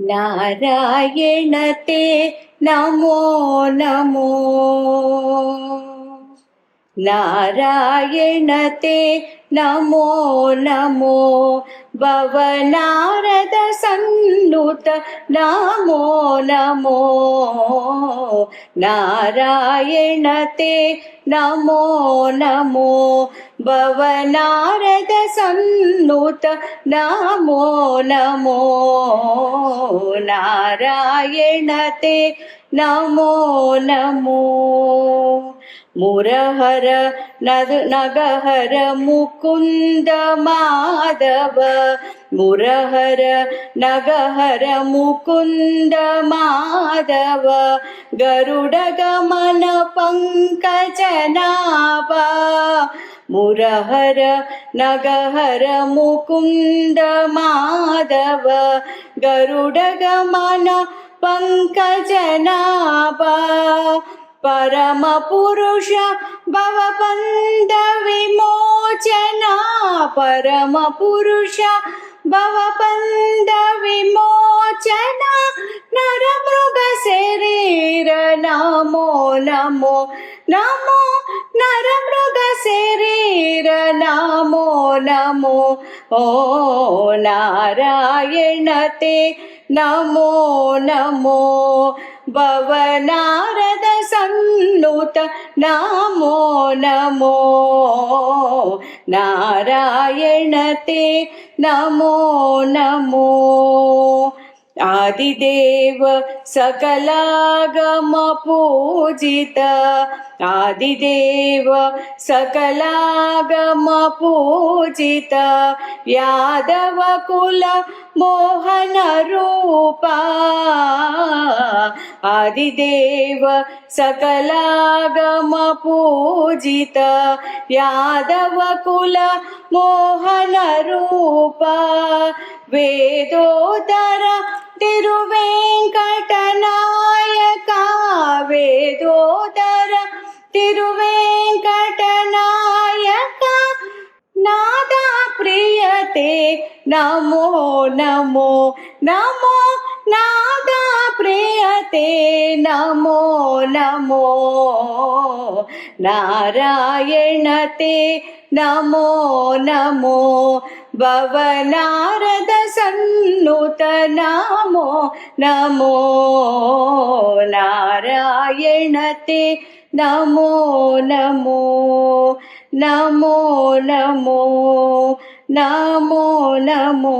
नारायण ते नमो नमो नारायण ते नमो नमो भवनारद सन्नुत नमो नमो नारायण ते नमो नमो भवनारद सन्नुत नमो नमो नारायण ते नमो नमो मुरहर नग नगहर मुकुन्द माधव मुरहर नगहर मुकुन्द माधव गरुडगमन पङ्कजनाभा मुरहर नगहर मुकुन्द माधव गरुडगमन पङ्कजनाभा परमपुरुष भवबन्ध विमोचना परमपुरुष भवबन्ध నమో నమో నమో నరమృగ శరీర నమో నమో ఓ నారాయణ తే నమో నమో భవనారద సన్నుత నమో నమో నారాయణ తే నమో నమో आदिदेव सकलागम पूजित आदिदेव सकलागम पूजित यादव कुल मोहन रूपा आदिदेव सकलागम पूजित यादव कुल मोहन रूपा वेदोदर తిరువేంకటనాయక వేదోదర తిరువేంకటనాయక నాదా ప్రియతే. నమో నమో నమో నాదా ప్రియతే. నమో नमो नारायणते नमो नमो भवनारद सन्नुत नमो नमो नारायणते नमो नमो नमो नमो नमो नमो